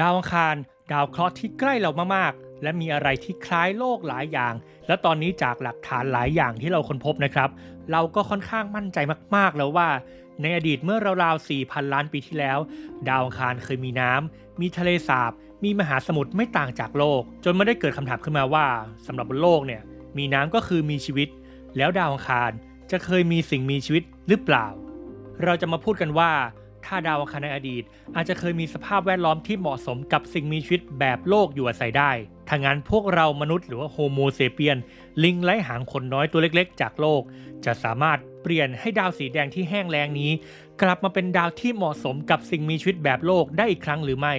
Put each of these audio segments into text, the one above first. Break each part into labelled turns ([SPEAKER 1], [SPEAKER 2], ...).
[SPEAKER 1] ดาวอังคาร ดาวเคราะห์ที่ใกล้เรามากๆ และมีอะไรที่คล้ายโลกหลายอย่าง และตอนนี้จากหลักฐานหลายอย่างที่เราค้นพบนะครับ เราก็ค่อนข้างมั่นใจมากๆแล้วว่า ในอดีตเมื่อราวๆ4,000 ล้านปีที่แล้ว ดาวอังคารเคยมีน้ำมีทะเลสาบ มีมหาสมุทรไม่ต่างจากโลก จนไม่ได้เกิดคำถามขึ้นมาว่าสำหรับบนโลกเนี่ยมีน้ำก็คือมีชีวิต แล้วดาวอังคารจะเคยมีสิ่งมีชีวิตหรือเปล่า เราจะมาพูดกันว่า ถ้าดาวอังคารในอดีต อาจจะเคยมีสภาพแวดล้อมที่เหมาะสมกับสิ่งมีชีวิตแบบโลกอยู่อาศัยได้ถ้างั้นพวกเรามนุษย์หรือว่าโฮโมเซเปียน ลิงไร้หางขนน้อยตัวเล็กๆ จากโลก จะสามารถเปลี่ยนให้ดาวสีแดงที่แห้งแล้งนี้ กลับมาเป็นดาวที่เหมาะสมกับสิ่งมีชีวิตแบบโลกได้อีกครั้งหรือไม่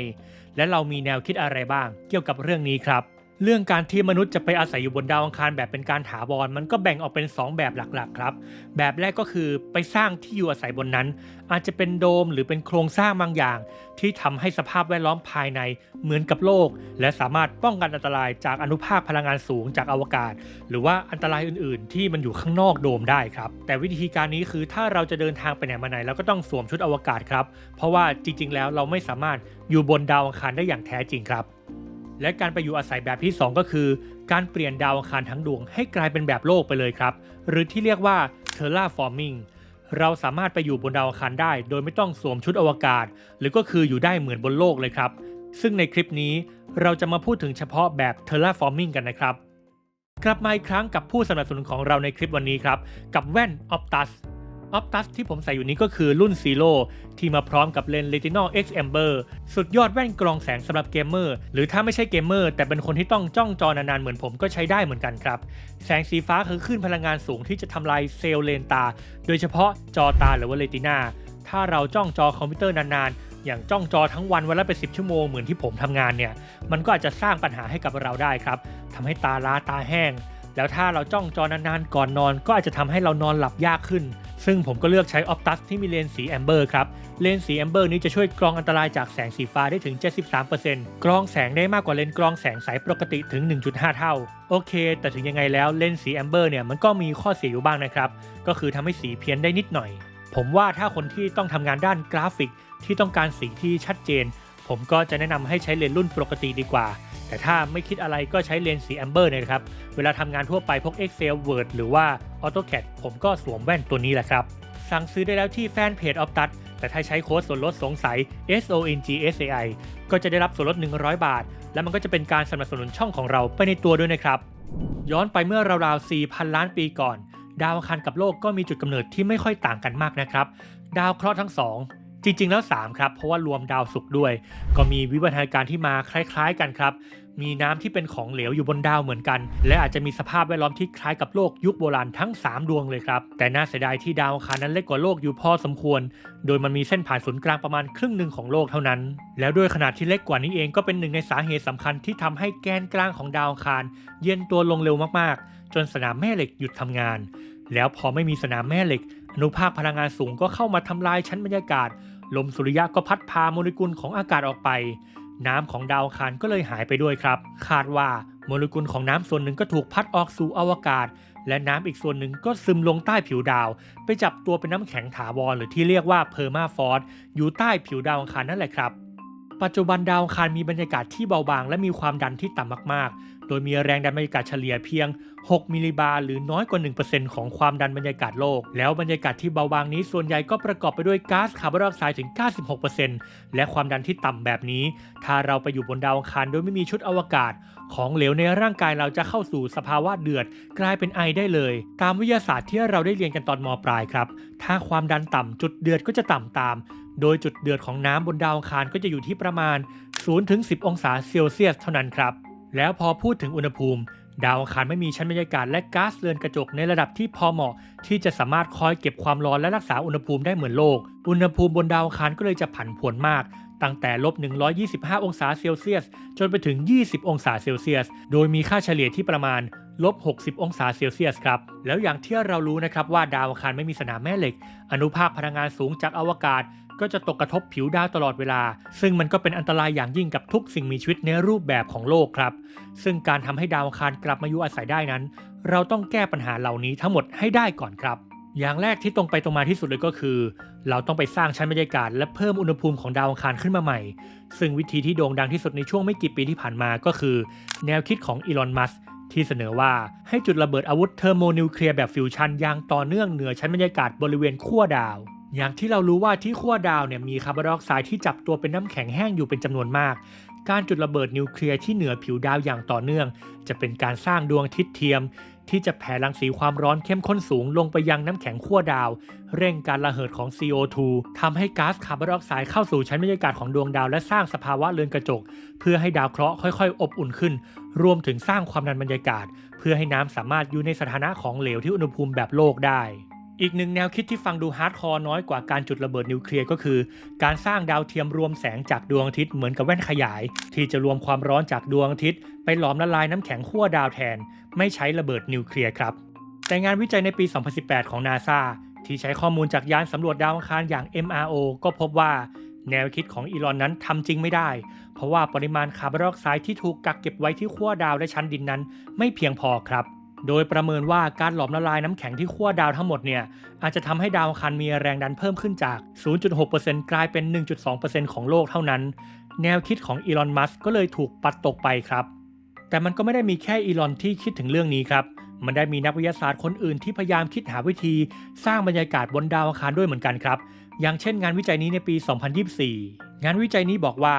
[SPEAKER 1] และเรามีแนวคิดอะไรบ้าง เกี่ยวกับเรื่องนี้ครับ เรื่องการที่มนุษย์จะไปอาศัยอยู่บนดาวอังคารแบบเป็นการถาวรมันก็แบ่งออกเป็น 2 แบบหลักๆครับ แบบแรกก็คือไปสร้างที่อยู่อาศัยบนนั้น อาจจะเป็นโดมหรือเป็นโครงสร้างบางอย่าง ที่ทำให้สภาพแวดล้อมภายในเหมือนกับโลก และสามารถป้องกันอันตรายจากอนุภาคพลังงานสูงจากอวกาศ หรือว่าอันตรายอื่น ๆ ที่มันอยู่ข้างนอกโดมได้ครับ แต่วิธีการนี้คือถ้าเราจะเดินทางไปไหนมาไหนเราก็ต้องสวมชุดอวกาศครับ เพราะว่าจริง ๆ แล้วเราไม่สามารถอยู่บนดาวอังคารได้อย่างแท้จริงครับ และการไปอยู่อาศัยแบบที่ 2 ก็คือ การเปลี่ยนดาวอังคารทั้งดวงให้กลายเป็นแบบโลกไปเลยครับ หรือที่เรียกว่า terraforming เราสามารถไปอยู่บนดาวอังคารได้ โดยไม่ต้องสวมชุดอวกาศ หรือก็คืออยู่ได้เหมือนบนโลกเลยครับ ซึ่งในคลิปนี้เราจะมาพูดถึงเฉพาะแบบ terraforming กันนะครับ กลับมาอีกครั้งกับผู้สนับสนุนของเราในคลิปวันนี้ครับ กับแว่น Optus Optus ที่ผมใส่อยู่นี้ก็คือรุ่น Zero ที่มาพร้อมกับเลนส์ Retinol X Amber สุดยอดแว่นกรองแสงสำหรับเกมเมอร์ หรือถ้าไม่ใช่เกมเมอร์ แต่เป็นคนที่ต้องจ้องจอนานๆ เหมือนผมก็ใช้ได้เหมือนกันครับ แสงสีฟ้าคือคลื่นพลังงานสูงที่จะทำลายเซลล์เลนตา โดยเฉพาะจอตาหรือว่าเรตินาถ้าเราจ้องจอคอมพิวเตอร์นานๆ อย่างจ้องจอทั้งวันวันละเป็น10ชั่วโมงเหมือนที่ผมทำงานเนี่ย มันก็อาจจะสร้างปัญหาให้กับเราได้ครับทำให้ตาล้าตาแห้งแล้วถ้าเราจ้องจอนานๆก่อนนอน ก็อาจจะทำให้เรานอนหลับยากขึ้น ซึ่งผมก็เลือกใช้ Optus ที่มีเลนส์สีแอมเบอร์ครับ เลนส์สีแอมเบอร์นี้จะช่วยกรองอันตรายจากแสงสีฟ้าได้ถึง 73%กรองแสงได้มากกว่าเลนส์กรองแสงใสปกติถึง 1.5 เท่า โอเค แต่ถึงยังไงแล้วเลนส์สีแอมเบอร์เนี่ยมันก็มีข้อเสียอยู่บ้างนะครับ ก็คือทำให้สีเพี้ยนได้นิดหน่อย ผมว่าถ้าคนที่ต้องทำงานด้านกราฟิกที่ต้องการสีที่ชัดเจน ผมก็จะแนะนำให้ใช้เลนส์รุ่นปกติดีกว่า แต่ถ้าไม่คิดอะไรก็ใช้เลนส์สีแอมเบอร์เนี่ยนะครับ เวลาทำงานทั่วไปพวก Excel Word หรือว่า AutoCAD ผมก็สวมแว่นตัวนี้แหละครับ สั่งซื้อได้แล้วที่แฟนเพจ Optus แต่ถ้าใช้โค้ดส่วนลดสงสัย S O N G S A I ก็จะได้รับส่วนลด 100 บาท และมันก็จะเป็นการสนับสนุนช่องของเราไปในตัวด้วยนะครับ ย้อนไปเมื่อราวๆ 4,000 ล้านปีก่อน ดาวอังคารกับโลกก็มีจุดกำเนิดที่ไม่ค่อยต่างกันมากนะครับ ดาวเคราะห์ทั้งสองจริงๆ แล้ว 3 ครับ เพราะว่ารวมดาวศุกร์ด้วย ก็มีวิวัฒนาการที่มาคล้ายๆ กันครับ มีน้ำที่เป็นของเหลวอยู่บนดาวเหมือนกัน และอาจจะมีสภาพแวดล้อมที่คล้ายกับโลกยุคโบราณทั้ง 3 ดวงเลยครับ แต่น่าเสียดายที่ดาวอังคารนั้นเล็กกว่าโลกอยู่พอสมควร โดยมันมีเส้นผ่านศูนย์กลางประมาณครึ่งหนึ่งของโลกเท่านั้น แล้วด้วยขนาดที่เล็กกว่านี้เองก็เป็นหนึ่งในสาเหตุสำคัญที่ทำให้แกนกลางของดาวอังคาร เย็นตัวลงเร็วมากๆ จนสนามแม่เหล็กหยุดทำงาน แล้วพอไม่มีสนามแม่เหล็ก อนุภาคพลังงานสูงก็เข้ามาทำลายชั้นบรรยากาศ ลมสุริยะก็พัดพาโมเลกุลของอากาศออกไป น้ำของดาวอังคารก็เลยหายไปด้วยครับ คาดว่าโมเลกุลของน้ำส่วนหนึ่งก็ถูกพัดออกสู่อวกาศ และน้ำอีกส่วนหนึ่งก็ซึมลงใต้ผิวดาว ไปจับตัวเป็นน้ำแข็งถาวรหรือที่เรียกว่าเพอร์มาฟอสอยู่ใต้ผิวดาวอังคารนั่นแหละครับ ปัจจุบันดาวอังคารมีบรรยากาศที่เบาบางและมีความดันที่ต่ำมากๆ โดยมีแรงดันบรรยากาศเฉลี่ยเพียง 6 มิลลิบาร์หรือน้อยกว่า 1%ของความดันบรรยากาศโลก แล้วบรรยากาศที่เบาบางนี้ส่วนใหญ่ก็ประกอบไปด้วยก๊าซคาร์บอนไดออกไซด์ถึง 96%และความดันที่ต่ำแบบนี้ ถ้าเราไปอยู่บนดาวอังคารโดยไม่มีชุดอวกาศ ของเหลวในร่างกายเราจะเข้าสู่สภาวะเดือด กลายเป็นไอได้เลย ตามวิทยาศาสตร์ที่เราได้เรียนกันตอนมปลายครับ ถ้าความดันต่ำจุดเดือดก็จะต่ำตาม โดยจุดเดือดของน้ำบนดาวอังคารก็จะอยู่ที่ประมาณ0-10 องศาเซลเซียสเท่านั้นครับ แล้วพอพูดถึงอุณหภูมิ ดาวอังคารไม่มีชั้นบรรยากาศและก๊าซเรือนกระจกในระดับที่พอเหมาะ ที่จะสามารถคอยเก็บความร้อนและรักษาอุณหภูมิได้เหมือนโลก อุณหภูมิบนดาวอังคารก็เลยจะผันผวนมาก ตั้งแต่ลบ 125 องศาเซลเซียส จนไปถึง 20 องศาเซลเซียส โดยมีค่าเฉลี่ยที่ประมาณ ลบ 60 องศาเซลเซียสครับ แล้วอย่างที่เรารู้นะครับว่าดาวอังคารไม่มีสนามแม่เหล็ก อนุภาคพลังงานสูงจากอวกาศ ก็จะตกกระทบผิวดาวตลอดเวลา ซึ่งมันก็เป็นอันตรายอย่างยิ่งกับทุกสิ่งมีชีวิตในรูปแบบของโลกครับ ซึ่งการทำให้ดาวอังคารกลับมาอยู่อาศัยได้นั้น เราต้องแก้ปัญหาเหล่านี้ทั้งหมดให้ได้ก่อนครับอย่างแรกที่ตรงไปตรงมาที่สุดเลยก็คือ เราต้องไปสร้างชั้นบรรยากาศ และเพิ่มอุณหภูมิของดาวอังคารขึ้นมาใหม่ ซึ่งวิธีที่โด่งดังที่สุดในช่วงไม่กี่ปีที่ผ่านมาก็คือ แนวคิดของอีลอน มัส ที่เสนอว่าให้จุดระเบิดอาวุธเทอร์โมนิวเคลียร์แบบฟิวชันอย่างต่อเนื่องเหนือชั้นบรรยากาศบริเวณขั้วดาว อย่างที่เรารู้ว่าที่ขั้วดาวเนี่ยมีคาร์บอนไดออกไซด์ที่จับตัวเป็นน้ำแข็งแห้งอยู่เป็นจำนวนมาก การจุดระเบิดนิวเคลียร์ที่เหนือผิวดาวอย่างต่อเนื่อง จะเป็นการสร้างดวงอาทิตย์เทียม ที่จะแผ่รังสีความร้อนเข้มข้นสูงลงไปยังน้ำแข็งขั้วดาว เร่งการระเหิดของ CO2 ทำให้ก๊าซคาร์บอนไดออกไซด์เข้าสู่ชั้นบรรยากาศของดวงดาว และสร้างสภาวะเรือนกระจก เพื่อให้ดาวเคราะห์ค่อยๆ อบอุ่นขึ้น รวมถึงสร้างความดันบรรยากาศ เพื่อให้น้ำสามารถอยู่ในสถานะของเหลวที่อุณหภูมิแบบโลกได้ อีกหนึ่งแนวคิดที่ฟังดูฮาร์ดคอร์น้อยกว่าการจุดระเบิดนิวเคลียร์ก็คือ การสร้างดาวเทียมรวมแสงจากดวงอาทิตย์เหมือนกับแว่นขยาย ที่จะรวมความร้อนจากดวงอาทิตย์ ไปหลอมละลายน้ำแข็งขั้วดาวแทน ไม่ใช้ระเบิดนิวเคลียร์ครับ แต่งานวิจัยในปี 2018 ของ NASA ที่ใช้ข้อมูลจากยานสำรวจดาวอังคารอย่าง MRO ก็พบว่าแนวคิดของอีลอนนั้นทำจริงไม่ได้ เพราะว่าปริมาณคาร์บอนไดออกไซด์ที่ถูกกักเก็บไว้ที่ขั้วดาวและชั้นดินนั้น ไม่เพียงพอครับ โดยประเมินว่าการหลอมละลายน้ำแข็งที่ขั้วดาวทั้งหมดเนี่ยอาจจะทำให้ดาวอังคารมีแรงดันเพิ่มขึ้นจาก 0.6%กลายเป็น 1.2%ของโลกเท่านั้น แนวคิดของอีลอน มัสก์ก็เลยถูกปัดตกไปครับ แต่มันก็ไม่ได้มีแค่อีลอนที่คิดถึงเรื่องนี้ครับ มันได้มีนักวิทยาศาสตร์คนอื่นที่พยายามคิดหาวิธี สร้างบรรยากาศบนดาวอังคารด้วยเหมือนกันครับ อย่างเช่นงานวิจัยนี้ในปี 2024 งานวิจัยนี้บอกว่า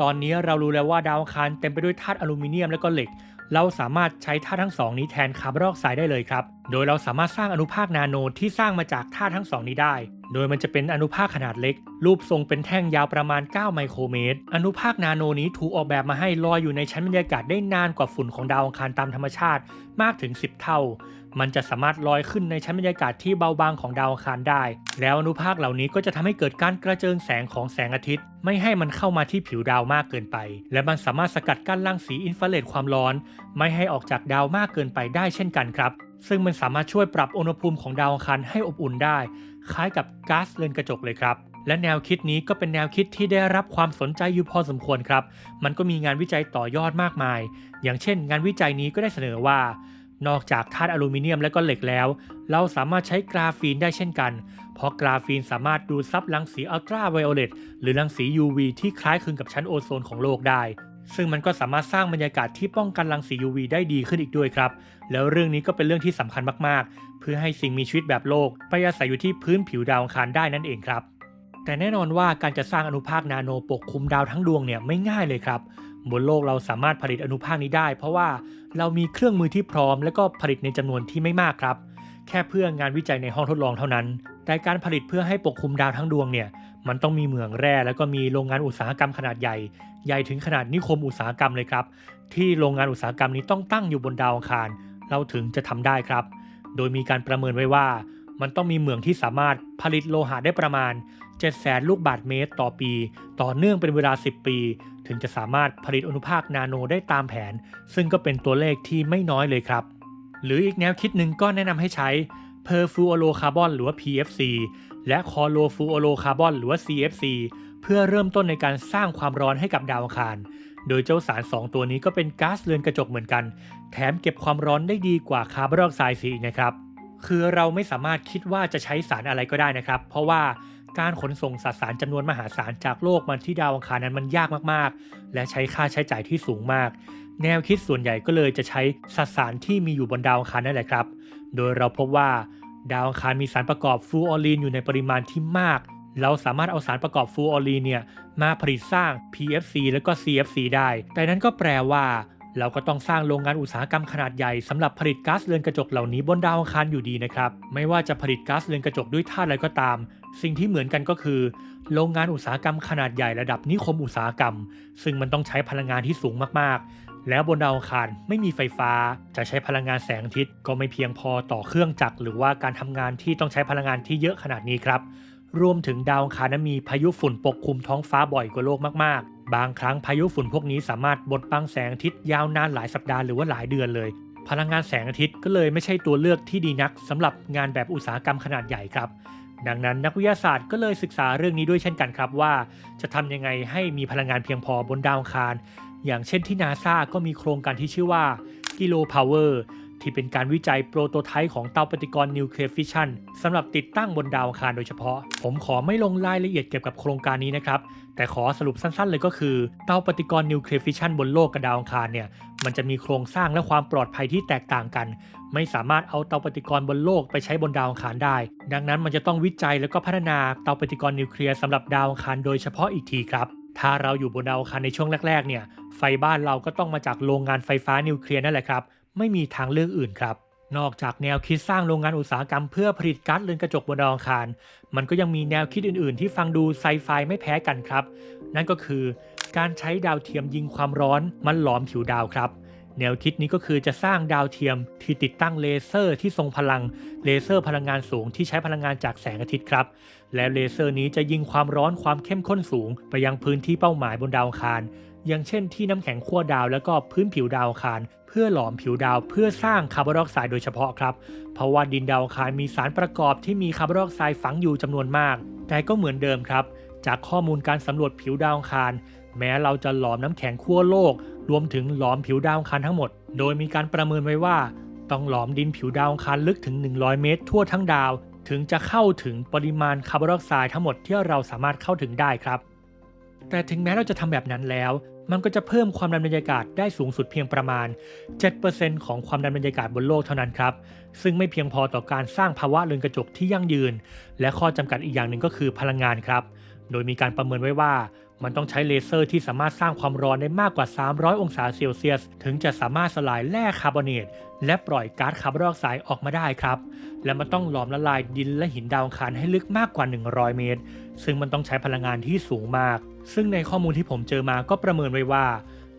[SPEAKER 1] ตอนนี้เรารู้แล้วว่าดาวอังคารเต็มไปด้วยธาตุอลูมิเนียมและก็เหล็ก เราสามารถใช้ธาตุทั้งสองนี้แทนคาร์บอนไดออกไซด์ได้เลยครับ โดยเราสามารถสร้างอนุภาคนาโนที่สร้างมาจากธาตุทั้งสองนี้ได้ โดยมันจะเป็นอนุภาคขนาดเล็ก รูปทรงเป็นแท่งยาวประมาณ 9 ไมโครเมตร อนุภาคนาโนนี้ถูกออกแบบมาให้ลอยอยู่ในชั้นบรรยากาศได้นานกว่าฝุ่นของดาวอังคารตามธรรมชาติมากถึง 10 เท่า มันจะสามารถลอยขึ้นในชั้นบรรยากาศที่เบาบางของดาวอังคารได้ แล้วอนุภาคเหล่านี้ก็จะทำให้เกิดการกระเจิงแสงของแสงอาทิตย์ ไม่ให้มันเข้ามาที่ผิวดาวมากเกินไป และมันสามารถสกัดกั้นรังสีอินฟราเรดความร้อน ไม่ให้ออกจากดาวมากเกินไปได้เช่นกันครับ ซึ่งมันสามารถช่วยปรับอุณหภูมิของดาวอังคารให้อบอุ่นได้ คล้ายกับก๊าซเรือนกระจกเลยครับและแนวคิดนี้ก็เป็นแนวคิดที่ได้รับความสนใจอยู่พอสมควรครับ มันก็มีงานวิจัยต่อยอดมากมาย อย่างเช่น งานวิจัยนี้ก็ได้เสนอว่า นอกจากธาตุอลูมิเนียมและก็เหล็กแล้ว เราสามารถใช้กราฟีนได้เช่นกัน เพราะกราฟีนสามารถดูดซับรังสีอัลตราไวโอเลตหรือรังสี UV ที่คล้ายคลึงกับชั้นโอโซนของโลกได้ ซึ่งมันก็สามารถสร้างบรรยากาศที่ป้องกันรังสี UV ได้ดีขึ้นอีกด้วยครับ แล้วเรื่องนี้ก็เป็นเรื่องที่สำคัญมากๆ เพื่อให้สิ่งมีชีวิตแบบโลก ไปอาศัยอยู่ที่พื้นผิวดาวอังคารได้นั่นเองครับ แต่แน่นอนว่าการจะสร้างอนุภาคนาโนปกคลุมดาวทั้งดวงเนี่ยไม่ง่ายเลยครับ บนโลกเราสามารถผลิตอนุภาคนี้ได้ เพราะว่าเรามีเครื่องมือที่พร้อม และก็ผลิตในจำนวนที่ไม่มากครับ แค่เพื่องานวิจัยในห้องทดลองเท่านั้น แต่การผลิตเพื่อให้ปกคลุมดาวทั้งดวงเนี่ย มันต้องมีเหมืองแร่ แล้วก็มีโรงงานอุตสาหกรรมขนาดใหญ่ ใหญ่ถึงขนาดนิคมอุตสาหกรรมเลยครับ ที่โรงงานอุตสาหกรรมนี้ต้องตั้งอยู่บนดาวอังคาร เราถึงจะทำได้ครับ โดยมีการประเมินไว้ว่า มันต้องมีเหมืองที่สามารถผลิตโลหะได้ประมาณ7แสนลูกบาศก์เมตรต่อปี ต่อเนื่องเป็นเวลา 10 ปี ถึงจะสามารถผลิตอนุภาคนาโนได้ตามแผน ซึ่งก็เป็นตัวเลขที่ไม่น้อยเลยครับ หรืออีกแนวคิดหนึ่งก็แนะนำให้ใช้ perfluorocarbon หรือว่า PFC และ chlorofluorocarbon หรือว่า CFC เพื่อเริ่มต้นในการสร้างความร้อนให้กับดาวอังคาร โดยเจ้าสาร 2 ตัวนี้ก็เป็นก๊าซเรือนกระจกเหมือนกัน แถมเก็บความร้อนได้ดีกว่าคาร์บอนไดออกไซด์อีนะครับ คือเราไม่สามารถคิดว่าจะใช้สารอะไรก็ได้นะครับ เพราะว่า การขนส่งสสารจำนวนมหาศาลจากโลกมาที่ดาวอังคารนั้นมันยากมากๆ และใช้ค่าใช้จ่ายที่สูงมาก แนวคิดส่วนใหญ่ก็เลยจะใช้สสารที่มีอยู่บนดาวอังคารนั่นแหละครับ โดยเราพบว่าดาวอังคารมีสารประกอบฟลูออรีนอยู่ในปริมาณที่มาก เราสามารถเอาสารประกอบฟลูออรีนเนี่ยมาผลิตสร้าง PFC แล้วก็ CFC ได้ แต่นั้นก็แปลว่า เราก็ต้องสร้างโรงงานอุตสาหกรรมขนาดใหญ่สำหรับผลิตก๊าซเรือนกระจกเหล่านี้บนดาวอังคารอยู่ดีนะครับ ไม่ว่าจะผลิตก๊าซเรือนกระจกด้วยธาตุอะไรก็ตาม สิ่งที่เหมือนกันก็คือ โรงงานอุตสาหกรรมขนาดใหญ่ระดับนิคมอุตสาหกรรม ซึ่งมันต้องใช้พลังงานที่สูงมากๆ แล้วบนดาวอังคารไม่มีไฟฟ้า จะใช้พลังงานแสงอาทิตย์ก็ไม่เพียงพอต่อเครื่องจักรหรือว่าการทำงานที่ต้องใช้พลังงานที่เยอะขนาดนี้ครับ รวมถึงดาวอังคารนั้นมีพายุฝุ่นปกคลุมท้องฟ้าบ่อยกว่าโลกมากๆ บางครั้งพายุฝุ่นพวกนี้สามารถบดบังแสงอาทิตย์ยาวนานหลายสัปดาห์หรือว่าหลายเดือนเลยพลังงานแสงอาทิตย์ก็เลยไม่ใช่ตัวเลือกที่ดีนักสำหรับงานแบบอุตสาหกรรมขนาดใหญ่ครับ ดังนั้นนักวิทยาศาสตร์ก็เลยศึกษาเรื่องนี้ด้วยเช่นกันครับว่า จะทำยังไงให้มีพลังงานเพียงพอบนดาวอังคาร อย่างเช่นที่นาซาก็มีโครงการที่ชื่อว่ากิโลพาวเวอร์ ที่เป็นการวิจัยโปรโตไทป์ของเตาปฏิกรณ์นิวเคลียร์ฟิชชันสำหรับติดตั้งบนดาวอังคารโดยเฉพาะ ผมขอไม่ลงรายละเอียดเกี่ยวกับโครงการนี้นะครับ แต่ขอสรุปสั้นๆเลยก็คือ เตาปฏิกรณ์นิวเคลียร์ฟิชชันบนโลกกับดาวอังคารเนี่ยมันจะมีโครงสร้างและความปลอดภัยที่แตกต่างกัน ไม่สามารถเอาเตาปฏิกรณ์บนโลกไปใช้บนดาวอังคารได้ ดังนั้นมันจะต้องวิจัยแล้วก็พัฒนาเตาปฏิกรณ์นิวเคลียร์สำหรับดาวอังคารโดยเฉพาะอีกทีครับถ้าเราอยู่บนดาวอังคารในช่วงแรกๆ เนี่ย ไฟบ้านเราก็ต้องมาจากโรงงานไฟฟ้านิวเคลียร์นั่นแหละครับ ไม่มีทางเลือกอื่นครับ นอกจากแนวคิดสร้างโรงงานอุตสาหกรรมเพื่อผลิตก๊าซเรือนกระจกบนดาวอังคาร มันก็ยังมีแนวคิดอื่นๆ ที่ฟังดูไซไฟไม่แพ้กันครับ นั่นก็คือการใช้ดาวเทียมยิงความร้อนมันหลอมผิวดาวครับ แนวคิดนี้ก็คือจะสร้างดาวเทียมที่ติดตั้งเลเซอร์ที่ทรงพลัง เลเซอร์พลังงานสูงที่ใช้พลังงานจากแสงอาทิตย์ครับ และเลเซอร์นี้จะยิงความร้อนความเข้มข้นสูง ไปยังพื้นที่เป้าหมายบนดาวอังคาร อย่างเช่นที่น้ำแข็งขั้วดาวแล้วก็พื้นผิวดาวอังคาร เพื่อหลอมผิวดาวเพื่อสร้างคาร์บอนไดออกไซด์โดยเฉพาะครับ เพราะว่าดินดาวอังคารมีสารประกอบที่มีคาร์บอนไดออกไซด์ฝังอยู่จำนวนมาก แต่ก็เหมือนเดิมครับ จากข้อมูลการสำรวจผิวดาวอังคาร แม้เราจะหลอมน้ำแข็งขั้วโลก รวมถึงหลอมผิวดาวอังคารทั้งหมด โดยมีการประเมินไว้ว่า ต้องหลอมดินผิวดาวอังคารลึกถึง 100 เมตร ทั่วทั้งดาว ถึงจะเข้าถึงปริมาณคาร์บอนไดออกไซด์ทั้งหมดที่เราสามารถเข้าถึงได้ครับ แต่ถึงแม้เราจะทำแบบนั้นแล้ว มันก็จะเพิ่มความดันบรรยากาศได้สูงสุดเพียงประมาณ 7%ของความดันบรรยากาศบนโลกเท่านั้นครับ ซึ่งไม่เพียงพอต่อการสร้างภาวะเรือนกระจกที่ยั่งยืน และข้อจำกัดอีกอย่างหนึ่งก็คือพลังงานครับ โดยมีการประเมินไว้ว่า มันต้องใช้เลเซอร์ที่สามารถสร้างความร้อนได้มากกว่า 300 องศาเซลเซียส ถึงจะสามารถสลายแร่คาร์บอเนตและปล่อยก๊าซคาร์บอนไดออกไซด์ออกมาได้ครับ และมันต้องหลอมละลายดินและหินดาวอังคารให้ลึกมากกว่า 100 เมตร ซึ่งมันต้องใช้พลังงานที่สูงมาก ซึ่งในข้อมูลที่ผมเจอมาก็ประเมินไว้ว่า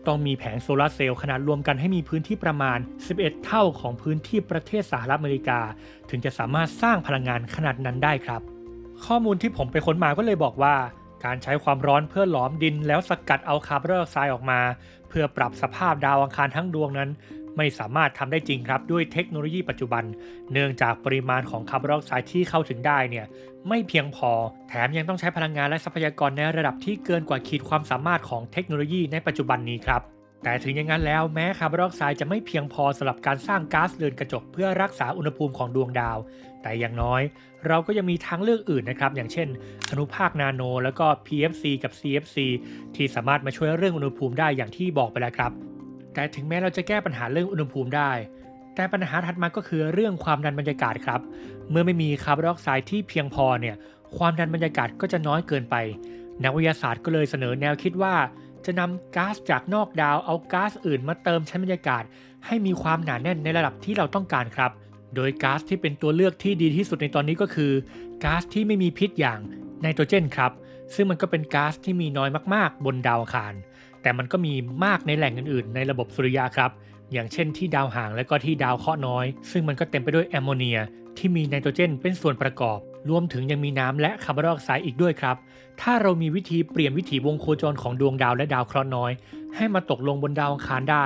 [SPEAKER 1] ต้องมีแผงโซลาร์เซลล์ขนาดรวมกันให้มีพื้นที่ประมาณ 11 เท่าของพื้นที่ประเทศสหรัฐอเมริกา ถึงจะสามารถสร้างพลังงานขนาดนั้นได้ครับ ข้อมูลที่ผมไปค้นมาก็เลยบอกว่า การใช้ความร้อนเพื่อหลอมดินแล้วสกัดเอาคาร์บอนไดออกไซด์ออกมา เพื่อปรับสภาพดาวอังคารทั้งดวงนั้น ไม่สามารถทำได้จริงครับด้วยเทคโนโลยีปัจจุบัน เนื่องจากปริมาณของคาร์บอนไดออกไซด์ที่เข้าถึงได้เนี่ยไม่เพียงพอ แถมยังต้องใช้พลังงานและทรัพยากรในระดับที่เกินกว่าขีดความสามารถของเทคโนโลยีในปัจจุบันนี้ครับแต่ถึงอย่างนั้นแล้วแม้คาร์บอนไดออกไซด์จะไม่เพียงพอสำหรับการสร้างก๊าซเรือนกระจกเพื่อรักษาอุณหภูมิของดวงดาว แต่อย่างน้อยเราก็ยังมีทางเลือกอื่นนะครับ อย่างเช่น อนุภาคนาโน แล้วก็ PFC กับ CFC ที่สามารถมาช่วยเรื่องอุณหภูมิได้อย่างที่บอกไปแล้วครับ แต่ถึงแม้เราจะแก้ปัญหาเรื่องอุณหภูมิได้ แต่ปัญหาถัดมาก็คือเรื่องความดันบรรยากาศครับ เมื่อไม่มีคาร์บอนไดออกไซด์ที่เพียงพอเนี่ยความดันบรรยากาศก็จะน้อยเกินไป นักวิทยาศาสตร์ก็เลยเสนอแนวคิดว่า จะนำก๊าซจากนอกดาวเอาก๊าซอื่นมาเติมชั้นบรรยากาศ ให้มีความหนาแน่นในระดับที่เราต้องการครับ โดยก๊าซที่เป็นตัวเลือกที่ดีที่สุดในตอนนี้ก็คือก๊าซที่ไม่มีพิษอย่างไนโตรเจนครับ ซึ่งมันก็เป็นก๊าซที่มีน้อยมากๆ บนดาวอังคาร แต่มันก็มีมากในแหล่งอื่นๆ ในระบบสุริยะครับ อย่างเช่นที่ดาวหางและก็ที่ดาวเคราะห์น้อย ซึ่งมันก็เต็มไปด้วยแอมโมเนียที่มีไนโตรเจนเป็นส่วนประกอบ รวมถึงยังมีน้ำและคาร์บอนไดออกไซด์อีกด้วยครับ ถ้าเรามีวิธีเปลี่ยนวิถีวงโคจรของดวงดาวและดาวเคราะห์น้อย ให้มาตกลงบนดาวอังคารได้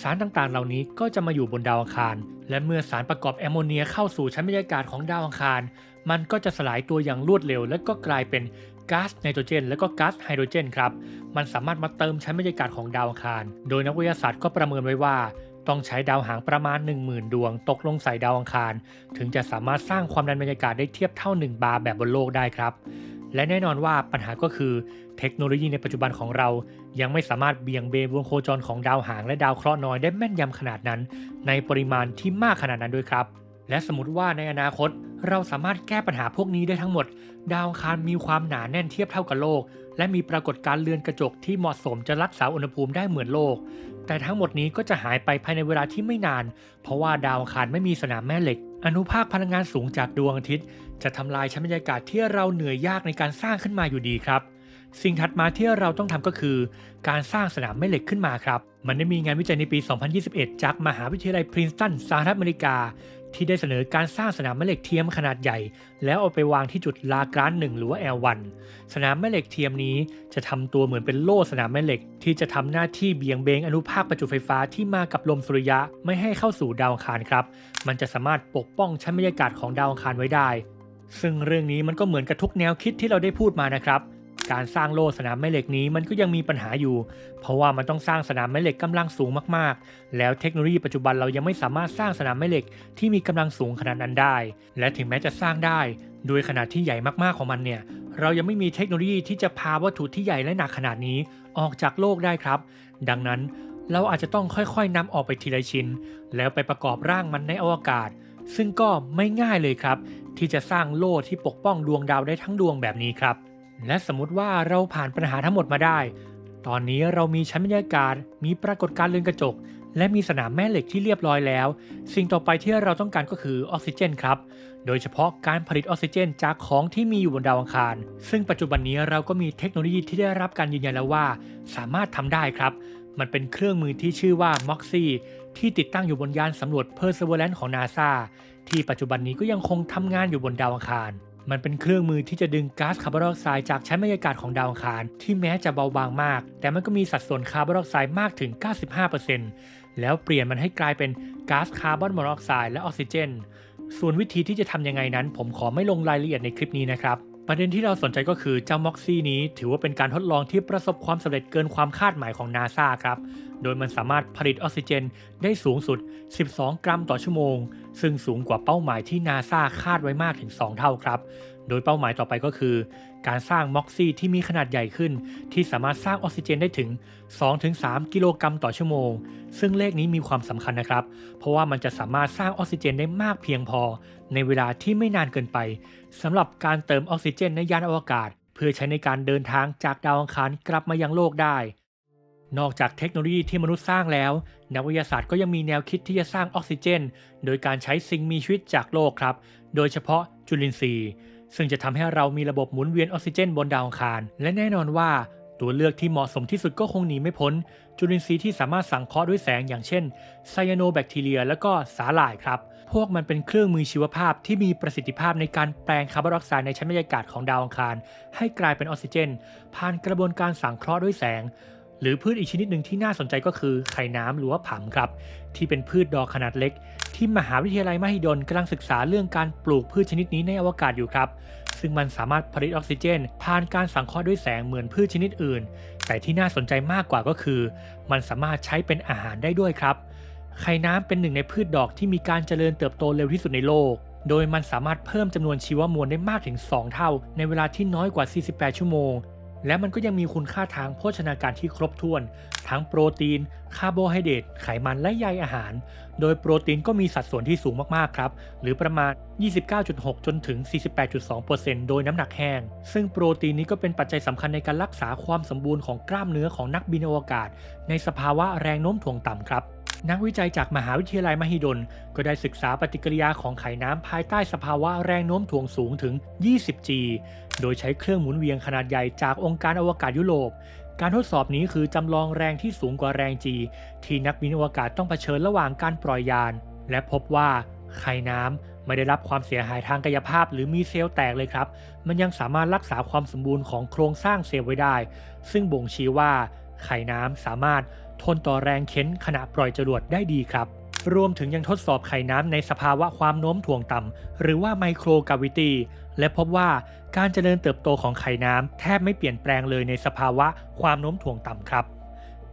[SPEAKER 1] สารต่างๆ เหล่านี้ก็จะมาอยู่บนดาวอังคาร และเมื่อสารประกอบแอมโมเนียเข้าสู่ชั้นบรรยากาศของดาวอังคาร มันก็จะสลายตัวอย่างรวดเร็ว และก็กลายเป็นก๊าซไนโตรเจน และก็ก๊าซไฮโดรเจนครับ มันสามารถมาเติมชั้นบรรยากาศของดาวอังคาร โดยนักวิทยาศาสตร์ก็ประเมินไว้ว่า ต้องใช้ดาวหางประมาณ 10,000 ดวง ตกลงใส่ดาวอังคาร ถึงจะสามารถสร้างความดันบรรยากาศได้เทียบเท่า 1 บาร์แบบบนโลกได้ครับ และแน่นอนว่าปัญหาก็คือเทคโนโลยีในปัจจุบันของเรา ยังไม่สามารถเบี่ยงเบนวงโคจรของดาวหางและดาวเคราะห์น้อยได้แม่นยำขนาดนั้น ในปริมาณที่มากขนาดนั้นด้วยครับ และสมมติว่าในอนาคตเราสามารถแก้ปัญหาพวกนี้ได้ทั้งหมด ดาวคารมีความหนาแน่นเทียบเท่ากับโลก และมีปรากฏการณ์เรือนกระจกที่เหมาะสมจะรักษาอุณหภูมิได้เหมือนโลก แต่ทั้งหมดนี้ก็จะหายไปภายในเวลาที่ไม่นาน เพราะว่าดาวคารไม่มีสนามแม่เหล็ก อนุภาคพลังงานสูงจากดวงอาทิตย์ จะทำลายชั้นบรรยากาศที่เราเหนื่อยยากในการสร้างขึ้นมาอยู่ดีครับ สิ่งถัดมาที่เราต้องทำก็คือ การสร้างสนามแม่เหล็กขึ้นมาครับ มันได้มีงานวิจัยในปี 2021 จากมหาวิทยาลัยพรินสตันสหรัฐอเมริกา ที่ได้เสนอการสร้างสนามแม่เหล็กเทียมขนาดใหญ่ แล้วเอาไปวางที่จุดลากรานหนึ่งหรือว่า L1 สนามแม่เหล็กเทียมนี้จะทำตัวเหมือนเป็นโล่สนามแม่เหล็ก ที่จะทำหน้าที่เบี่ยงเบนอนุภาคประจุไฟฟ้าที่มากับลมสุริยะไม่ให้เข้าสู่ดาวอังคารครับ มันจะสามารถปกป้องชั้นบรรยากาศของดาวอังคารไว้ได้ ซึ่งเรื่องนี้มันก็เหมือนกับทุกแนวคิดที่เราได้พูดมานะครับ การสร้างโล่สนามแม่เหล็กนี้มันก็ยังมีปัญหาอยู่ เพราะว่ามันต้องสร้างสนามแม่เหล็กกำลังสูงมากๆ แล้วเทคโนโลยีปัจจุบันเรายังไม่สามารถสร้างสนามแม่เหล็กที่มีกำลังสูงขนาดนั้นได้ และถึงแม้จะสร้างได้ โดยขนาดที่ใหญ่มากๆของมันเนี่ยเรายังไม่มีเทคโนโลยีที่จะพาวัตถุที่ใหญ่และหนักขนาดนี้ออกจากโลกได้ครับ ดังนั้นเราอาจจะต้องค่อยๆนำออกไปทีละชิ้น แล้วไปประกอบร่างมันในอวกาศ ซึ่งก็ไม่ง่ายเลยครับ ที่จะสร้างโล่ที่ปกป้องดวงดาวได้ทั้งดวงแบบนี้ครับ และสมมติว่าเราผ่านปัญหาทั้งหมดมาได้ ตอนนี้เรามีชั้นบรรยากาศ มีปรากฏการณ์เรือนกระจก และมีสนามแม่เหล็กที่เรียบร้อยแล้ว สิ่งต่อไปที่เราต้องการก็คือออกซิเจนครับ โดยเฉพาะการผลิตออกซิเจนจากของที่มีอยู่บนดาวอังคาร ซึ่งปัจจุบันนี้เราก็มีเทคโนโลยีที่ได้รับการยืนยันแล้วว่า สามารถทำได้ครับ มันเป็นเครื่องมือที่ชื่อว่า MOXIE ที่ติดตั้งอยู่บนยานสำรวจ Perseverance ของ NASA ที่ปัจจุบันนี้ก็ยังคงทำงานอยู่บนดาวอังคาร มันเป็นเครื่องมือที่จะดึงก๊าซคาร์บอนไดออกไซด์จากชั้นบรรยากาศของดาวอังคาร ที่แม้จะเบาบางมาก แต่มันก็มีสัดส่วนคาร์บอนไดออกไซด์มากถึง 95%แล้วเปลี่ยนมันให้กลายเป็นก๊าซคาร์บอนมอนอกไซด์และออกซิเจน ส่วนวิธีที่จะทำยังไงนั้น ผมขอไม่ลงรายละเอียดในคลิปนี้นะครับประเด็นที่เราสนใจก็คือเจ้าม็อกซี่นี้ ถือว่าเป็นการทดลองที่ประสบความสำเร็จเกินความคาดหมายของนาซาครับ โดยมันสามารถผลิตออกซิเจนได้สูงสุด 12 กรัมต่อชั่วโมง ซึ่งสูงกว่าเป้าหมายที่นาซาคาดไว้มากถึง 2 เท่าครับ โดยเป้าหมายต่อไปก็คือ การสร้างม็อกซี่ที่มีขนาดใหญ่ขึ้น ที่สามารถสร้างออกซิเจนได้ถึง 2-3 กิโลกรัมต่อชั่วโมง ซึ่งเลขนี้มีความสำคัญนะครับ เพราะว่ามันจะสามารถสร้างออกซิเจนได้มากเพียงพอ ในเวลาที่ไม่นานเกินไปสำหรับการเติมออกซิเจนในยานอวกาศ เพื่อใช้ในการเดินทางจากดาวอังคารกลับมายังโลกได้ นอกจากเทคโนโลยีที่มนุษย์สร้างแล้ว นักวิทยาศาสตร์ก็ยังมีแนวคิดที่จะสร้างออกซิเจน โดยการใช้สิ่งมีชีวิตจากโลกครับ โดยเฉพาะจุลินทรีย์ ซึ่งจะทำให้เรามีระบบหมุนเวียนออกซิเจนบนดาวอังคาร และแน่นอนว่า ตัวเลือกที่เหมาะสมที่สุดก็คงหนีไม่พ้น จุลินทรีย์ที่สามารถสังเคราะห์ด้วยแสงอย่างเช่นไซยาโนแบคทีเรีย และก็สาหร่ายครับ พวกมันเป็นเครื่องมือชีวภาพที่มีประสิทธิภาพในการแปลงคาร์บอนไดออกไซด์ในชั้นบรรยากาศของดาวอังคาร ให้กลายเป็นออกซิเจน ผ่านกระบวนการสังเคราะห์ด้วยแสง หรือพืชอีกชนิดหนึ่งที่น่าสนใจก็คือไข่น้ำหรือว่าผำครับ ที่เป็นพืชดอกขนาดเล็ก ที่มหาวิทยาลัยมหิดลกำลังศึกษาเรื่องการปลูกพืชชนิดนี้ในอวกาศอยู่ครับ ซึ่งมันสามารถผลิตออกซิเจน ผ่านการสังเคราะห์ด้วยแสงเหมือนพืชชนิดอื่น แต่ที่น่าสนใจมากกว่าก็คือ มันสามารถใช้เป็นอาหารได้ด้วยครับ ไข่น้ำเป็นหนึ่งในพืชดอกที่มีการเจริญเติบโตเร็วที่สุดในโลกโดยมันสามารถเพิ่มจำนวนชีวมวลได้มากถึง 2 เท่า ในเวลาที่น้อยกว่า 48 ชั่วโมง และมันก็ยังมีคุณค่าทางโภชนาการที่ครบถ้วน ทั้งโปรตีน คาร์โบไฮเดรต ไขมันและใยอาหาร โดยโปรตีนก็มีสัดส่วนที่สูงมากๆครับ หรือประมาณ 29.6 จนถึง 48.2%โดยน้ำหนักแห้ง ซึ่งโปรตีนนี้ก็เป็นปัจจัยสำคัญในการรักษาความสมบูรณ์ของกล้ามเนื้อของนักบินอวกาศ ในสภาวะแรงโน้มถ่วงต่ำครับ นักวิจัยจากมหาวิทยาลัยมหิดล ก็ได้ศึกษาปฏิกิริยาของไข่น้ำภายใต้สภาวะแรงโน้มถ่วงสูงถึง 20G โดยใช้เครื่องหมุนเวียนขนาดใหญ่จากองค์การอวกาศยุโรป การทดสอบนี้คือจำลองแรงที่สูงกว่าแรง G ที่นักบินอวกาศต้องเผชิญระหว่างการปล่อยยาน และพบว่าไข่น้ำไม่ได้รับความเสียหายทางกายภาพ หรือมีเซลล์แตกเลยครับ มันยังสามารถรักษาความสมบูรณ์ของโครงสร้างเซลล์ไว้ได้ ซึ่งบ่งชี้ว่าไข่น้ำสามารถ ทนต่อแรงเค้นขณะปล่อยจรวดได้ดีครับ รวมถึงยังทดสอบไข่น้ำในสภาวะความโน้มถ่วงต่ำหรือว่าไมโครกาวิตี้และพบว่าการเจริญเติบโตของไข่น้ำแทบไม่เปลี่ยนแปลงเลยในสภาวะความโน้มถ่วงต่ำครับ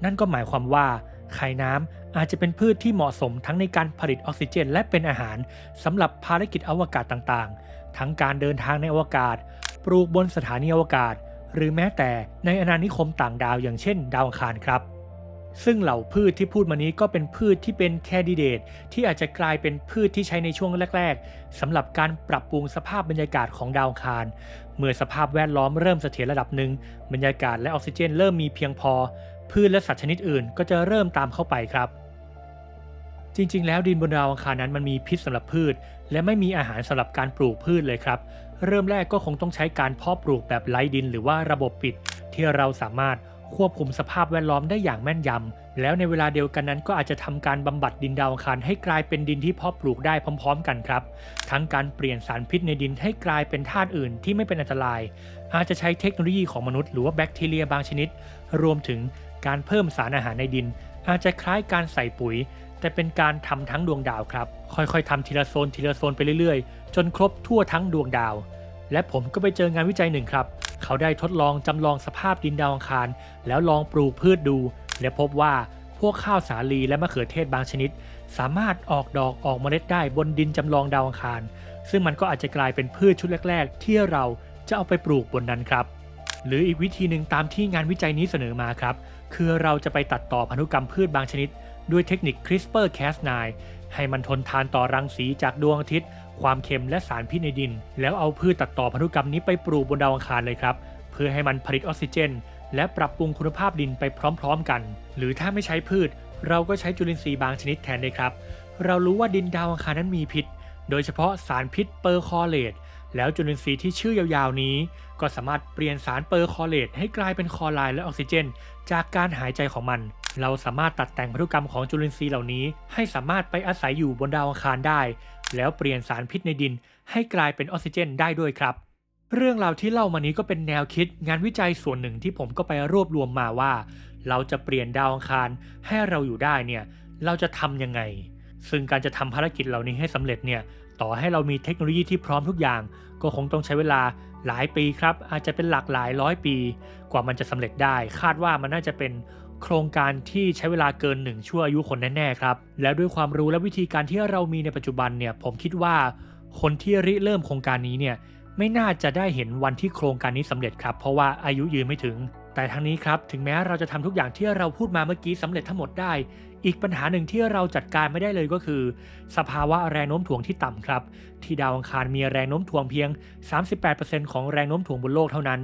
[SPEAKER 1] นั่นก็หมายความว่าไข่น้ำอาจจะเป็นพืชที่เหมาะสมทั้งในการผลิตออกซิเจน และเป็นอาหารสำหรับภารกิจอวกาศต่างๆ ทั้งการเดินทางในอวกาศ ปลูกบนสถานีอวกาศ หรือแม้แต่ในอาณานิคมต่างดาวอย่างเช่น ดาวอังคารครับ ซึ่งเหล่าพืชที่พูดมานี้ก็เป็นพืชที่เป็นแคนดิเดตที่อาจจะกลายเป็นพืชที่ใช้ในช่วงแรก ๆสำหรับการปรับปรุงสภาพบรรยากาศของดาวอังคาร เมื่อสภาพแวดล้อมเริ่มเสถียรระดับหนึ่งบรรยากาศและออกซิเจนเริ่มมีเพียงพอ พืชและสัตว์ชนิดอื่นก็จะเริ่มตามเข้าไปครับจริงๆ แล้วดินบนดาวอังคารนั้นมันมีพิษสำหรับพืช และไม่มีอาหารสำหรับการปลูกพืชเลยครับ เริ่มแรกก็คงต้องใช้การเพาะปลูกแบบไร้ดินหรือว่าระบบปิด ที่เราสามารถ ควบคุมสภาพแวดล้อมได้อย่างแม่นยำ แล้วในเวลาเดียวกันนั้นก็อาจจะทำการบำบัดดินดาวอังคารให้กลายเป็นดินที่เพาะปลูกได้พร้อม ๆ กันครับ ทั้งการเปลี่ยนสารพิษในดินให้กลายเป็นธาตุอื่นที่ไม่เป็นอันตราย อาจจะใช้เทคโนโลยีของมนุษย์หรือว่าแบคทีเรียบางชนิด รวมถึงการเพิ่มสารอาหารในดิน อาจจะคล้ายการใส่ปุ๋ย แต่เป็นการทำทั้งดวงดาวครับ ค่อยๆทำทีละโซนทีละโซนไปเรื่อยๆ จนครบทั่วทั้งดวงดาว และผมก็ไปเจองานวิจัยหนึ่งครับ เขาได้ทดลองจำลองสภาพดินดาวอังคาร แล้วลองปลูกพืชดู และพบว่าพวกข้าวสาลีและมะเขือเทศบางชนิด สามารถออกดอกออกเมล็ดได้บนดินจำลองดาวอังคาร ซึ่งมันก็อาจจะกลายเป็นพืชชุดแรก ๆ ที่เราจะเอาไปปลูกบนนั้นครับ หรืออีกวิธีหนึ่งตามที่งานวิจัยนี้เสนอมาครับ คือเราจะไปตัดต่อพันธุกรรมพืชบางชนิด ด้วยเทคนิค CRISPR-Cas9 ให้มันทนทานต่อรังสีจากดวงอาทิตย์ ความเค็มและสารพิษในดิน แล้วเอาพืชตัดต่อพันธุกรรมนี้ไปปลูกบนดาวอังคารเลยครับ เพื่อให้มันผลิตออกซิเจน และปรับปรุงคุณภาพดินไปพร้อมๆกัน หรือถ้าไม่ใช้พืช เราก็ใช้จุลินทรีย์บางชนิดแทนได้ครับ เรารู้ว่าดินดาวอังคารนั้นมีพิษ โดยเฉพาะสารพิษเปอร์คอเลตแล้วจุลินทรีย์ที่ชื่อยาวๆนี้ ก็สามารถเปลี่ยนสารเปอร์คอเลตให้กลายเป็นคอไรด์และออกซิเจน จากการหายใจของมันเราสามารถตัดแต่งพันธุกรรมของจุลินทรีย์เหล่านี้ ให้สามารถไปอาศัยอยู่บนดาวอังคารได้ แล้วเปลี่ยนสารพิษในดินให้กลายเป็นออกซิเจนได้ด้วยครับ เรื่องราวที่เล่ามานี้ก็เป็นแนวคิดงานวิจัยส่วนหนึ่งที่ผมก็ไปรวบรวมมาว่า เราจะเปลี่ยนดาวอังคารให้เราอยู่ได้เนี่ยเราจะทำยังไง ซึ่งการจะทำภารกิจเหล่านี้ให้สำเร็จเนี่ยต่อให้เรามีเทคโนโลยีที่พร้อมทุกอย่าง ก็คงต้องใช้เวลาหลายปีครับ อาจจะเป็นหลักหลายร้อยปี กว่ามันจะสำเร็จได้ คาดว่ามันน่าจะเป็น โครงการที่ใช้เวลาเกินหนึ่งชั่วอายุคนแน่ๆครับ แล้วด้วยความรู้และวิธีการที่เรามีในปัจจุบันเนี่ยผมคิดว่า คนที่ริเริ่มโครงการนี้เนี่ยไม่น่าจะได้เห็นวันที่โครงการนี้สำเร็จครับ เพราะว่าอายุยืนไม่ถึง แต่ทั้งนี้ครับถึงแม้เราจะทำทุกอย่างที่เราพูดมาเมื่อกี้สำเร็จทั้งหมดได้ อีกปัญหาหนึ่งที่เราจัดการไม่ได้เลยก็คือ สภาวะแรงโน้มถ่วงที่ต่ำครับ ที่ดาวอังคารมีแรงโน้มถ่วงเพียง 38%ของแรงโน้มถ่วงบนโลกเท่านั้น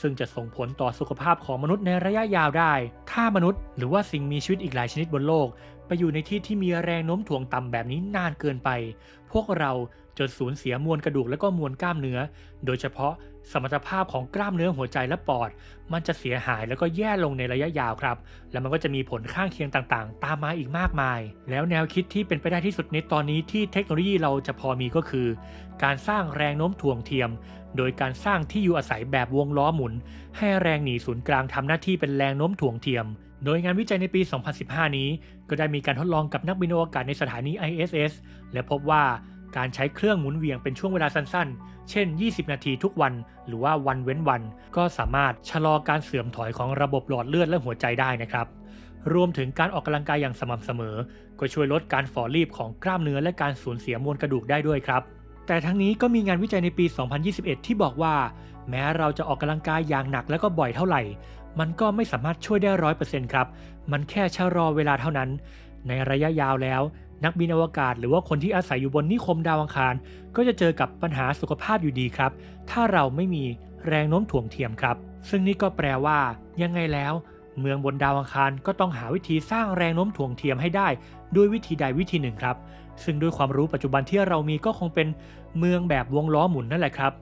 [SPEAKER 1] ซึ่งจะส่งผลต่อสุขภาพของมนุษย์ในระยะยาวได้ ถ้ามนุษย์หรือว่าสิ่งมีชีวิตอีกหลายชนิดบนโลก ไปอยู่ในที่ที่มีแรงโน้มถ่วงต่ำแบบนี้นานเกินไป พวกเราจะสูญเสียมวลกระดูกและก็มวลกล้ามเนื้อ โดยเฉพาะ สมรรถภาพของกล้ามเนื้อหัวใจและปอด มันจะเสียหายแล้วก็แย่ลงในระยะยาวครับ แล้วมันก็จะมีผลข้างเคียงต่างๆ ตามมาอีกมากมาย แล้วแนวคิดที่เป็นไปได้ที่สุดในตอนนี้ที่เทคโนโลยีเราจะพอมีก็คือ การสร้างแรงโน้มถ่วงเทียม โดยการสร้างที่อยู่อาศัยแบบวงล้อหมุน ให้แรงหนีศูนย์กลางทำหน้าที่เป็นแรงโน้มถ่วงเทียม โดยงานวิจัยในปี 2015 นี้ ก็ได้มีการทดลองกับนักบินอวกาศในสถานี ISS และพบว่าการใช้เครื่องหมุนเวียงเป็นช่วงเวลาสั้นๆ เช่น 20 นาทีทุกวัน หรือว่าวันเว้นวัน ก็สามารถชะลอการเสื่อมถอยของระบบหลอดเลือดและหัวใจได้นะครับรวมถึงการออกกำลังกายอย่างสม่ำเสมอ ก็ช่วยลดการฝ่อรีบของกล้ามเนื้อและการสูญเสียมวลกระดูกได้ด้วยครับ แต่ทั้งนี้ก็มีงานวิจัยในปี 2021 ที่บอกว่า แม้เราจะออกกำลังกายอย่างหนักและก็บ่อยเท่าไหร่ มันก็ไม่สามารถช่วยได้ร้อยเปอร์เซ็นต์ครับ มันแค่ชะลอเวลาเท่านั้น ในระยะยาวแล้ว นักบินอวกาศหรือว่าคนที่อาศัยอยู่บนนิคมดาวอังคาร ก็จะเจอกับปัญหาสุขภาพอยู่ดีครับ ถ้าเราไม่มีแรงโน้มถ่วงเทียมครับ ซึ่งนี่ก็แปลว่า ยังไงแล้ว เมืองบนดาวอังคารก็ต้องหาวิธีสร้างแรงโน้มถ่วงเทียมให้ได้ ด้วยวิธีใดวิธีหนึ่งครับ ซึ่งด้วยความรู้ปัจจุบันที่เรามีก็คงเป็นเมืองแบบวงล้อหมุนนั่นแหละครับ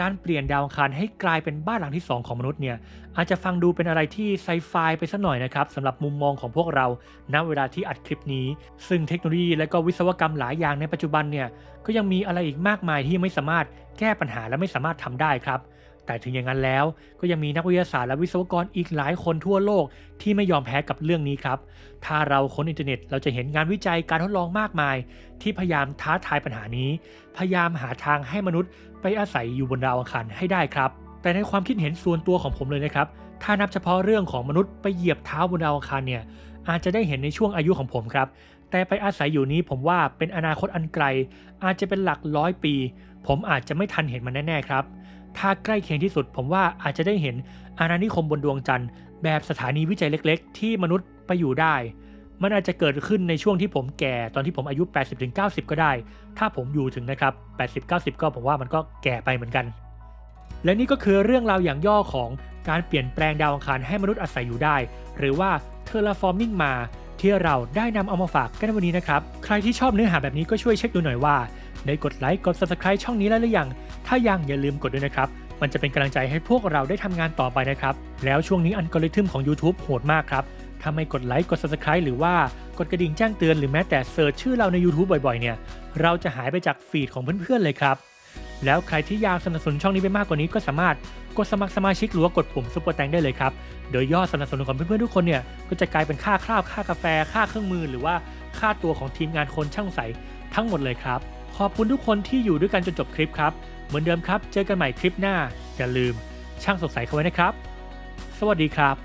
[SPEAKER 1] การเปลี่ยนดาวอังคารให้กลายเป็นบ้านหลังที่ 2 ของมนุษย์เนี่ยอาจจะฟังดูเป็นอะไรที่ไซไฟไปสักหน่อยนะครับสำหรับมุมมองของพวกเราณเวลาที่อัดคลิปนี้ ซึ่งเทคโนโลยีและก็วิศวกรรมหลายอย่างในปัจจุบันเนี่ยก็ยังมีอะไรอีกมากมายที่ไม่สามารถแก้ปัญหาและไม่สามารถทำได้ครับ แต่ถึงอย่างนั้นแล้วก็ยังมีนักวิทยาศาสตร์และวิศวกรอีกหลายคนทั่วโลกที่ไม่ยอมแพ้กับเรื่องนี้ครับ ถ้าเราค้นอินเทอร์เน็ตเราจะเห็นงานวิจัยการทดลองมากมาย ที่พยายามท้าทายปัญหานี้ พยายามหาทางให้มนุษย์ไปอาศัยอยู่บนดาวอังคารให้ได้ครับ แต่ในความคิดเห็นส่วนตัวของผมเลยนะครับ ถ้านับเฉพาะเรื่องของมนุษย์ไปเหยียบเท้าบนดาวอังคารเนี่ยอาจจะได้เห็นในช่วงอายุของผมครับ แต่ไปอาศัยอยู่นี้ผมว่าเป็นอนาคตอันไกล อาจจะเป็นหลักร้อยปี ผมอาจจะไม่ทันเห็นมันแน่ๆครับ ถ้าใกล้เคียงที่สุด ผมว่าอาจจะได้เห็นอาณานิคมบนดวงจันทร์แบบสถานีวิจัยเล็ก ๆ ที่มนุษย์ไปอยู่ได้ มันอาจจะเกิดขึ้นในช่วงที่ผมแก่ตอนที่ผมอายุ 80-90 ก็ได้ ถ้าผมอยู่ถึงนะครับ 80-90 ก็ผมว่ามันก็แก่ไปเหมือนกัน และนี่ก็คือเรื่องราวอย่างย่อของการเปลี่ยนแปลงดาวอังคารให้มนุษย์อาศัยอยู่ได้ หรือว่า terraforming มาที่เราได้นำเอามาฝากกันในวันนี้นะครับ ใครที่ชอบเนื้อหาแบบนี้ก็ช่วยเช็คดูหน่อยว่า ได้กดไลค์กด subscribe ช่องนี้แล้วหรือยัง ถ้ายังอย่าลืมกดด้วยนะครับ มันจะเป็นกำลังใจให้พวกเราได้ทำงานต่อไปนะครับ แล้วช่วงนี้อัลกอริทึมของ YouTube โหดมากครับ ถ้าไม่กดไลค์กด subscribe หรือว่ากดกระดิ่งแจ้งเตือนหรือแม้แต่เสิร์ชชื่อเราใน YouTube บ่อยๆ เนี่ย เราจะหายไปจากฟีดของเพื่อนๆเลยครับ แล้วใครที่อยากสนับสนุนช่องนี้ไปมากกว่านี้ก็สามารถกดสมัครสมาชิกหรือว่ากดปุ่มซุปเปอร์แตงได้เลยครับ โดยยอดสนับสนุนของเพื่อนๆทุกคนเนี่ยก็จะกลายเป็นค่าข้าวค่ากาแฟ ค่าเครื่องมือ หรือว่าค่าตัวของทีมงานคนช่างใสทั้งหมดเลยครับ ขอบคุณทุกคนที่อยู่ด้วยกันจนจบคลิปครับ เหมือนเดิมครับ เจอกันใหม่คลิปหน้า อย่าลืมช่างสงสัยเขาไว้นะครับ สวัสดีครับ